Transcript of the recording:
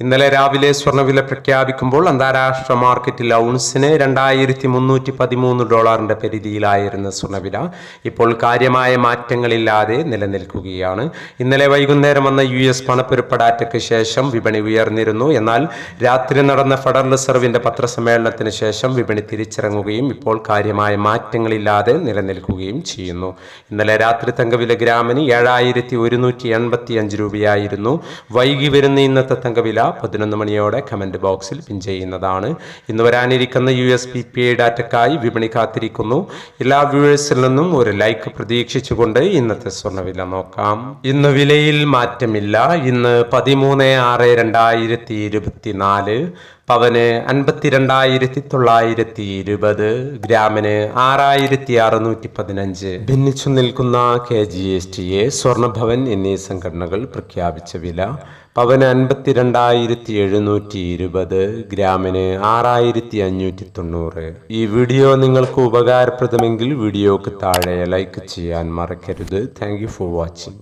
ഇന്നലെ രാവിലെ സ്വർണവില പ്രഖ്യാപിക്കുമ്പോൾ അന്താരാഷ്ട്ര മാർക്കറ്റിൽ ഔൺസിന് രണ്ടായിരത്തി മുന്നൂറ്റി പതിമൂന്ന് ഡോളറിന്റെ പരിധിയിലായിരുന്നു സ്വർണവില ഇപ്പോൾ കാര്യമായ മാറ്റങ്ങളില്ലാതെ നിലനിൽക്കുകയാണ്. ഇന്നലെ വൈകുന്നേരം വന്ന യു എസ് പണപ്പെരുപ്പടാറ്റയ്ക്ക് ശേഷം വിപണി ഉയർന്നിരുന്നു. എന്നാൽ രാത്രി നടന്ന ഫെഡറൽ റിസർവിന്റെ പത്രസമ്മേളനത്തിന് ശേഷം വിപണി തിരിച്ചിറങ്ങുകയും ഇപ്പോൾ കാര്യമായ മാറ്റങ്ങളില്ലാതെ നിലനിൽക്കുകയും ചെയ്യുന്നു. ഇന്നലെ രാത്രി തങ്കവില ഗ്രാമിന് ഏഴായിരത്തി ഒരുന്നൂറ്റി എൺപത്തി അഞ്ച് രൂപയായിരുന്നു. വൈകി വരുന്ന ഇന്നത്തെ തങ്കവില പതിനൊന്ന് മണിയോടെ കമന്റ് ബോക്സിൽ പിൻ ചെയ്യുന്നതാണ്. ഇന്ന് വരാനിരിക്കുന്ന U S P P I ഡാറ്റക്കായി വിപണി കാത്തിരിക്കുന്നു. എല്ലാ വ്യൂവേഴ്സിൽ നിന്നും ഒരു ലൈക്ക് പ്രതീക്ഷിച്ചുകൊണ്ട് ഇന്നത്തെ സ്വർണവില നോക്കാം. ഇന്ന് വിലയിൽ മാറ്റമില്ല. ഇന്ന് പതിമൂന്ന് ആറ് രണ്ടായിരത്തി ഇരുപത്തിനാല് പവന് അൻപത്തിരണ്ടായിരത്തി തൊള്ളായിരത്തി ഇരുപത് ഗ്രാമിന് ആറായിരത്തി അറുന്നൂറ്റി പതിനഞ്ച് ഭിന്നിച്ചു നിൽക്കുന്ന K G S T A Swarnabhavan എന്നീ സംഘടനകൾ പ്രഖ്യാപിച്ച വില പവന് അൻപത്തിരണ്ടായിരത്തി എഴുന്നൂറ്റി ഇരുപത് ഗ്രാമിന് ആറായിരത്തി അഞ്ഞൂറ്റി തൊണ്ണൂറ് ഈ വീഡിയോ നിങ്ങൾക്ക് ഉപകാരപ്രദമെങ്കിൽ വീഡിയോക്ക് താഴെ ലൈക്ക് ചെയ്യാൻ മറക്കരുത്. Thank for watching.